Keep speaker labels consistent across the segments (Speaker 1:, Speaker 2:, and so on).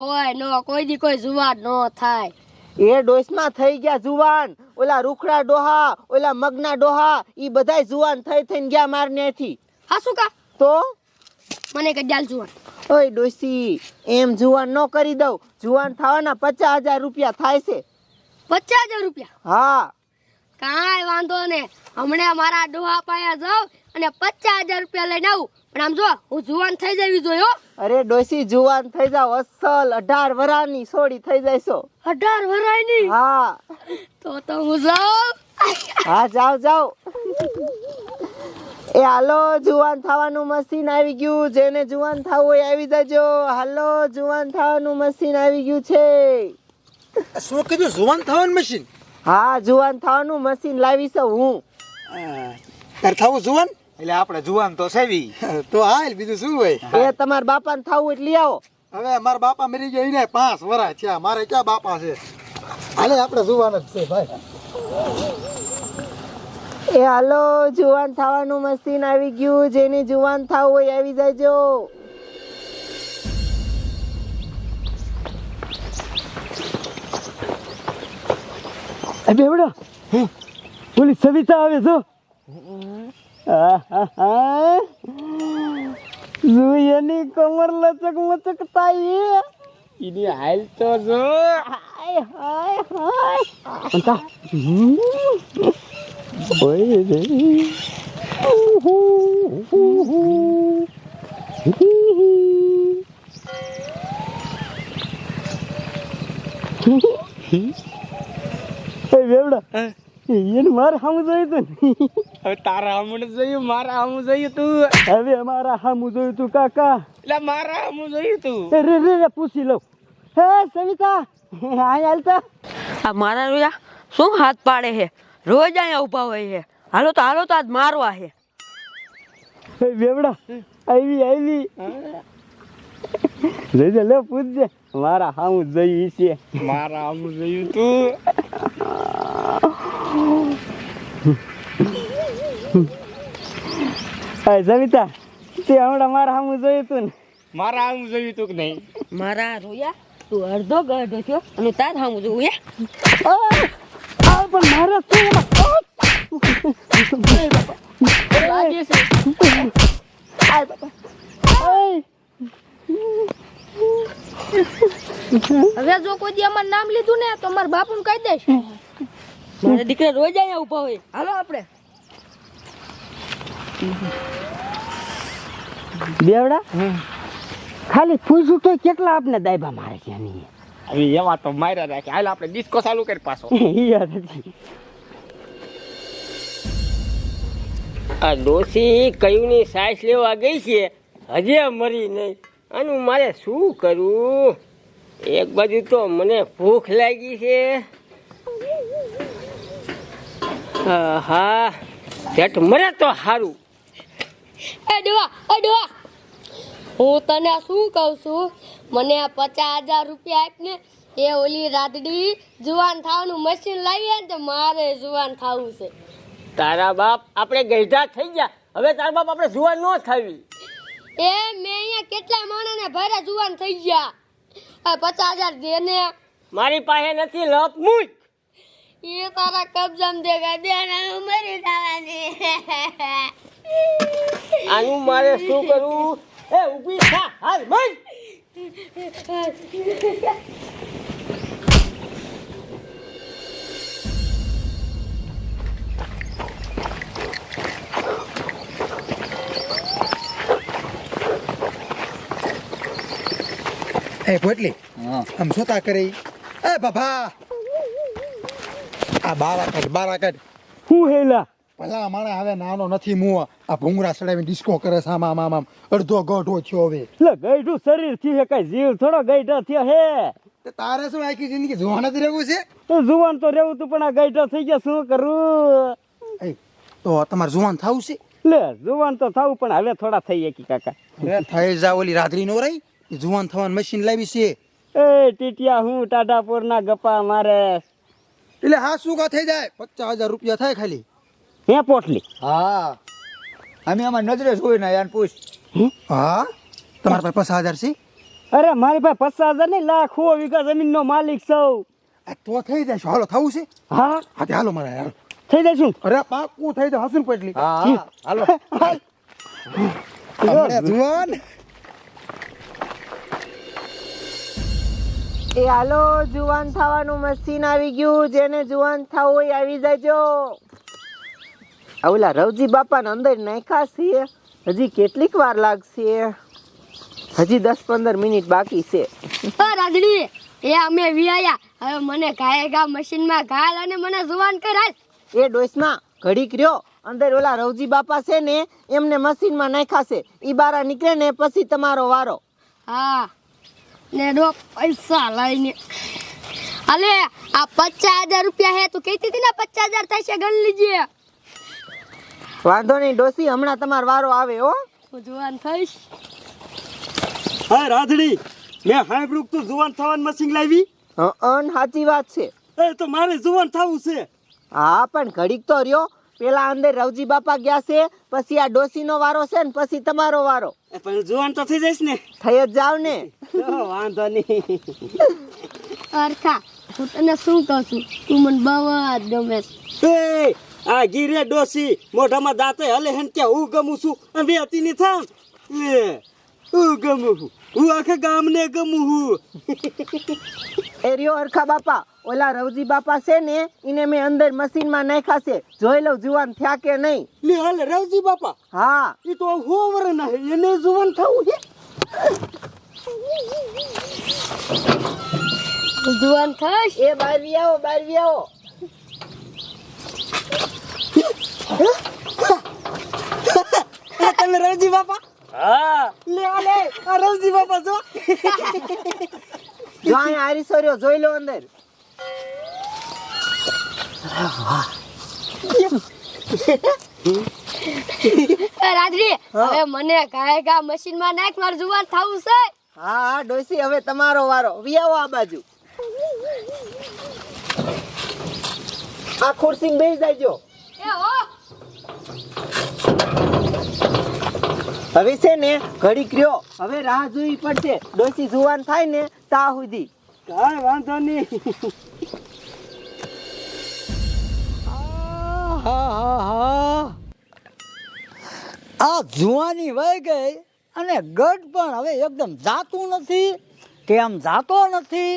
Speaker 1: ઓય નો કોઈ દી કોઈ જુવાન નો થાય.
Speaker 2: એ ડોસમાં થઈ ગયા જુવાન ઓલા રૂખડા ડોહા ઓલા મગના ડોહા ઈ બધાય જુવાન થઈ થઈને ગયા માર નેથી
Speaker 1: હા શું કા?
Speaker 2: તો?
Speaker 1: મને કઈ જાલ જુવાન.
Speaker 2: ઓય ડોસી એમ જુવાન નો કરી દઉં. જુવાન થવાના પચાસ હજાર રૂપિયા થાય છે.
Speaker 1: પચાસ હજાર રૂપિયા?
Speaker 2: હા.
Speaker 1: કાંઈ વાંધો ને હમણાં મારા ડોહા પાયા જાઉં અને પચાસ હજાર રૂપિયા લઈને આવું. પણ આમ જો હું જુવાન થઈ જવી જોઈએ
Speaker 2: અરે ડોસી જુવાન થઈ જાવ અસલ અઢાર વરાની સોડી થઈ જઈશો
Speaker 1: અઢાર વરાની
Speaker 2: હા.
Speaker 1: તો તો હું જાઉં.
Speaker 2: હા જાઓ જાઓ. એ હાલો જુવાન થવાનું મશીન આવી ગયું. જેને જુવાન થવું હોય આવી જજો. હાલો જુવાન થવાનું મશીન આવી ગયું છે.
Speaker 3: શું કીધું? જુવાન થવાનું મશીન?
Speaker 2: હા જુવાન થવાનું મશીન લાવી છું હું.
Speaker 3: તાર થવું જુવાન?
Speaker 4: એટલે આપણે જુવાન તો સેવી
Speaker 3: તો હાલ બીજું શું હોય?
Speaker 2: એ તમારા બાપાને થવું એટલે આવો.
Speaker 3: હવે મારા બાપા મરી ગયા એને પાંચ વર્ષ થયા. મારે ક્યાં બાપા છે? હાલે આપણે જુવાન જ છે ભાઈ.
Speaker 2: એ હાલો જુવાન થવાનું મશીન આવી ગયું. જેને જુવાન થવું હોય આવી જજો.
Speaker 5: બેવડા. ઓલી સવિતા આવે છો જોઈ એની કમર લચક મચક તાઈ એની હાલ તો જો. હાય હાય હાય. અંતા. ઓય રે. એ બેવડા એને મારે સામું જોયું તું ને.
Speaker 6: હવે તારા હમણે જોયું મારા હામું જોયું તું.
Speaker 5: હવે મારા સામું જોયું તું કાકા.
Speaker 6: એટલે મારા હામું જોયું તું.
Speaker 5: રે રે રે પૂછી લઉં. હે સવિતા? હા હાલતા
Speaker 7: આ મારા રોયા શું હાથ પાડે છે રોજ અહીંયા ઊભા હોય છે હાલો તો હાલો તો આજ મારવા છે
Speaker 5: હે બેવડા આવી આવી. જોઈજે લે પૂછજે. મારા સામું જોયું છે.
Speaker 6: મારા હામું જોયું તું.
Speaker 5: સવિતા તે હમણાં મારા સામું જોયું તું ને.
Speaker 6: મારા હામું જોયું તું કે નહીં?
Speaker 7: મારા રોયા તું અડધો ગઢો થયો અને તાર હામું જોયું હે?
Speaker 5: પણ મારા શું
Speaker 1: લાગે છે. હવે જો કોઈ દી અમારું નામ લીધું ને તો મારા બાપુને કહી દઈશ.
Speaker 7: મારા દીકરા રોજ અહીંયા ઊભા હોય. હાલો આપણે.
Speaker 5: બેવડા? ખાલી પૂછું તો કેટલા આપને દાયબા મારે છે એની?
Speaker 6: હવે એમાં તો માર્યા રાખે. હાલ આપણે ડિસ્કો ચાલુ કરી પાછો.
Speaker 5: યાદ નથી
Speaker 8: આ ડોસી કયુંની સાસ લેવા ગઈ છે? હજે મરી નહીં. આનું મારે શું કરવું એક બાજુ તો મને ભૂખ લાગી છે. હા પેટ મરે તો સારું
Speaker 1: એ ડોહા એ ડોહા. હું તને શું કહું છું? મને આ પચાસ હજાર રૂપિયા આપ ને. એ ઓલી રાતડી જુવાન થવાનું મશીન લાવીએ ને તો મારે જુવાન થવું છે.
Speaker 8: તારા બાપ આપણે ગઈઢા થઈ ગયા. હવે તારા બાપ આપણે જુવાન ન થવી.
Speaker 1: એ મેં અહીંયા કેટલા માણસને ભરે જુવાન થઈ ગયા. આ પચાસ હજાર દે ને.
Speaker 8: મારી પાસે નથી લપ મૂજ
Speaker 1: એ તારા કબજામાં દેગા દે ને હું મરી જવાની
Speaker 8: આનું મારે શું કરવું? એ ઊભી થા. હાલ મન.
Speaker 3: એ પોટલી આમ સોતા કરી? એ બાબા આ બારા કાઢ બારા કાઢ.
Speaker 5: હું હેલા?
Speaker 3: ભલા માણે હવે નાનો નથી મું આ ભૂંગરા ચડાવીને ડિસ્કો કરે છે આમ આમ અડધો ગઢો થયો હવે.
Speaker 5: એટલે ગઈઢું શરીરથી છે કઈ જીવ થોડો ગઈઢો થયો હે.
Speaker 3: તે તારે શું આખી જિંદગી જુવાન જ રહેવું છે?
Speaker 5: તો જુવાન તો રહેવું તું પણ આ ગઈઢો થઈ ગયા શું કરું?
Speaker 3: એ તો તમારે જુવાન થવું છે?
Speaker 5: લે જુવાન તો થવું પણ હવે થોડા થઈ ગયા કાકા.
Speaker 3: થઈ જા ઓલી રાત્રી નો રહી જુવાન થવાનું મશીન લાવી છે.
Speaker 5: એ ટીટિયા હું ટાટાપુર ના ગપ્પા મારે.
Speaker 3: એટલે હા શું કા થઈ જાય? પચાસ હજાર રૂપિયા થાય ખાલી.
Speaker 5: હે પોટલી?
Speaker 4: હા. અમે આમાં નજરે જોઈ ને યાર પૂછ
Speaker 3: હા? તમારા પાસે પચાસ હજાર છે?
Speaker 5: અરે મારી પાસે પચાસ હજાર નહીં લાખો વીઘા જમીનનો માલિક સૌ
Speaker 3: તો થઈ જશે હાલો થવું છે?
Speaker 5: હા?
Speaker 3: હા તે હાલો મારા યાર
Speaker 5: થઈ જઈશું
Speaker 3: અરે પાકું થઈ જાય હસન પેટલી.
Speaker 4: હા હાલો.
Speaker 3: જુવાન.
Speaker 2: એ હાલો જુવાન થવાનું મશીન આવી ગયું. જેને જુવાન થવું હોય આવી જજો. ઓલા રવજી બાપાને અંદર નાખ્યા છે હજી કેટલીક વાર લાગશે. હજી દસ પંદર મિનિટ બાકી છે.
Speaker 1: રાજડી એ અમે વિયા હવે મને ગાય ગા મશીનમાં ઘાલ અને મને જુવાન કરાય.
Speaker 2: એ ડોસમાં ઘડીક રહ્યો. અંદર ઓલા રવજી બાપા છે ને એમને મશીનમાં છે. ઈ બારા નીકળે ને પછી તમારો વારો.
Speaker 1: હા ને ડો પૈસા લઈને. અલે આ પચાસ હજાર રૂપિયા હે તું કહેતી હતી ને પચાસ હજાર થશે ગણ લીજે.
Speaker 2: વાંધો નહીં ડોસી હમણાં તમારો વારો આવે હો.
Speaker 1: હું જુવાન થઈશ.
Speaker 5: હા રાધડી મેં હાઈબ્રુક તો જુવાન થવાનું મશીન લાવી?
Speaker 2: અન સાચી વાત છે.
Speaker 5: એ તો મારે જુવાન થવું છે.
Speaker 2: હા પણ ઘડીક તો રહ્યો. પેલા અંદર રવજી બાપા ગયા છે પછી આ ડોસીનો વારો છે ને પછી તમારો વારો.
Speaker 5: એ પણ જુવાન તો થઈ જઈશ ને.
Speaker 2: થઈ જ જાવ ને.
Speaker 5: વાંધો નહીં.
Speaker 1: અરખા હું તને શું કહું છું? તું મને બહુ જ ગમે છે.
Speaker 5: આ ગીરે ડોસી મોઢામાં દાંતે હલે હેન કે હું ગમું છું. અને હતી ની થામ. એ હું ગમું છું. હું આખે ગામને ગમું છું.
Speaker 2: એ રહ્યો અરખા બાપા. ઓલા રવજી બાપા છે ને એને મેં અંદર મશીનમાં નાખ્યા છે. જોઈ લઉં જુવાન થયા કે નહીં?
Speaker 5: લે હાલે રવજી બાપા.
Speaker 2: હા.
Speaker 5: એ તો હોવર ના એને જુવાન થવું છે.
Speaker 1: જુવાન થઈશ?
Speaker 2: એ બારવી આવો બારવી આવો.
Speaker 5: તમે રવજી બાપા?
Speaker 8: હા.
Speaker 5: લે લે આ રવજી બાપા જો.
Speaker 2: જો અહીં આરી સોર્યો જોઈ લો અંદર.
Speaker 1: એ હવે મને ગાય ગા મશીનમાં નાખ માર જુવાન થાવું છે.
Speaker 2: હા હા ડોસી હવે તમારો વારો. વિયાવો આ બાજુ. આ ખુરશી બેસી જાયજો હવે છે ને ઘડીક રહ્યો. હવે રાહ જોવી પડશે. ડોસી જુવાન થાય ને તા સુધી
Speaker 5: કાંઈ વાંધો નહીં.
Speaker 9: આ જુવાની વહી ગઈ અને ગઢ પણ હવે એકદમ જાતું નથી કે આમ જાતો નથી.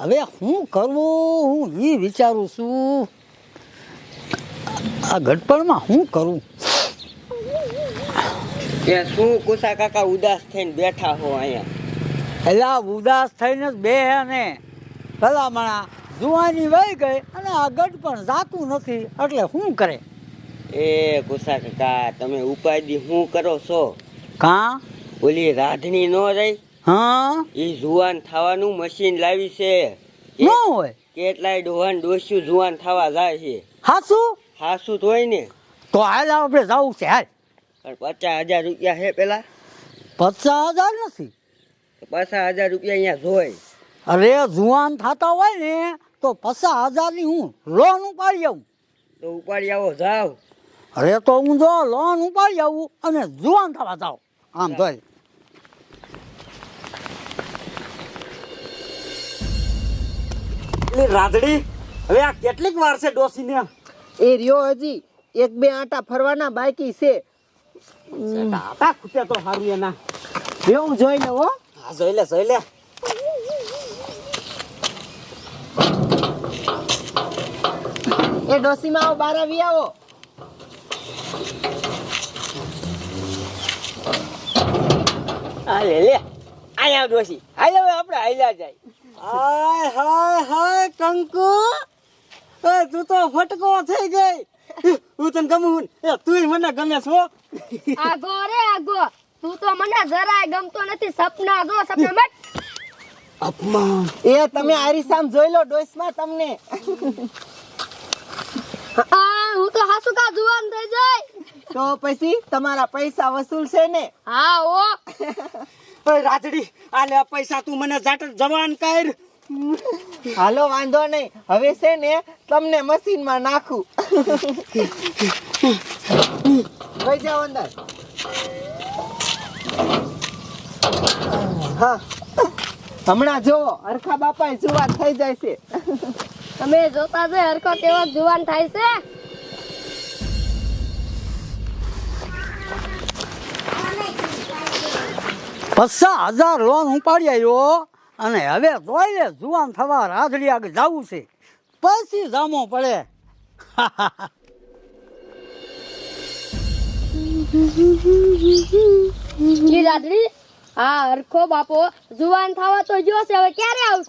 Speaker 9: હવે શું કરવું હું એ વિચારું છું. આ ગઢપણમાં શું કરું?
Speaker 8: કે શું કુસા કાકા ઉદાસ થઈને બેઠા હો અહીંયા?
Speaker 9: એટલે ઉદાસ થઈને જ બે હે ને ભલામણા જુવાની વહી ગઈ અને આ ગઢપણ જાતું નથી એટલે શું કરે?
Speaker 8: એ કુસા કાકા તમે ઉપાધિ શું કરો છો?
Speaker 9: કા?
Speaker 8: ઓલી રાધણી નો રહી?
Speaker 9: હા?
Speaker 8: એ જુવાન થવાનું મશીન લાવી છે.
Speaker 9: ન હોય.
Speaker 8: કેટલાય ડોહાન ડોસ્યું જુવાન થવા જાય છે.
Speaker 9: હાસું
Speaker 8: હાસું તો હોય ને.
Speaker 9: તો હાલ આપણે જવું છે હાલ.
Speaker 8: પણ પચાસ હજાર રૂપિયા છે પેલા.
Speaker 9: પચાસ હજાર નથી.
Speaker 8: પચાસ હજાર રૂપિયા અહીંયા જોઈ
Speaker 9: અરે જુવાન થતા હોય ને તો પચાસ હજારની હું લોન ઉપાડી આવું.
Speaker 8: તો ઉપાડી આવો જાવ
Speaker 9: અરે તો હું જો લોન ઉપાડી આવું અને જુવાન થવા જાવ આમ ભાઈ
Speaker 5: એટલે રાધડી હવે આ કેટલીક વાર છે ડોસીને?
Speaker 2: એ રહ્યો હજી. એક બે આટા ફરવાના બાકી છે.
Speaker 5: આટા ખૂટ્યા તો સારું એના.
Speaker 2: એવું જોઈ લઉં હો.
Speaker 5: હા જોઈ લે જોઈ લે.
Speaker 2: એ ડોસીમાં આવો બાર આવી આવો.
Speaker 8: આ લે લે. આયા ડોસી. હાલો આપણે હાલ્યા જાય.
Speaker 5: હાય હાય હાય કંકુ. એ તું તો ફટકો થઈ ગઈ. હું તને ગમું એ તું મને ગમે છો
Speaker 1: આગો રે આગો. તું તો મને જરાય ગમતો નથી. સપના ગો સપના મત.
Speaker 5: અપમાન.
Speaker 2: એ તમે આરીસામ જોઈ લો ડોસમાં તમને.
Speaker 1: આ હું તો હાસુ કા જુવાન થઈ જાય
Speaker 2: તો પછી તમારા પૈસા વસૂલ છે ને?
Speaker 1: હા ઓ
Speaker 5: ઓય રાજડી આ લે પૈસા તું મને જાટ જવાન કર.
Speaker 2: હાલો વાંધો નહીં. હવે છે ને તમને મશીનમાં નાખું. કઈ જાઓ અંદર. હા. હમણાં જો હરખા બાપા જુવાન થઈ જાય છે.
Speaker 1: તમે જોતા છે હરખો કેવો જુવાન થાય છે.
Speaker 9: પચાસ હજાર લોન ઉપાડી આવ્યો. અને હવે તોય જુવાન થવા રાધડી આગળ જવું છે. પછી જામો પડે.
Speaker 1: રાધડી હા, હરખો બાપો. જુવાન થવા તો જોશે હવે ક્યારે આવશે?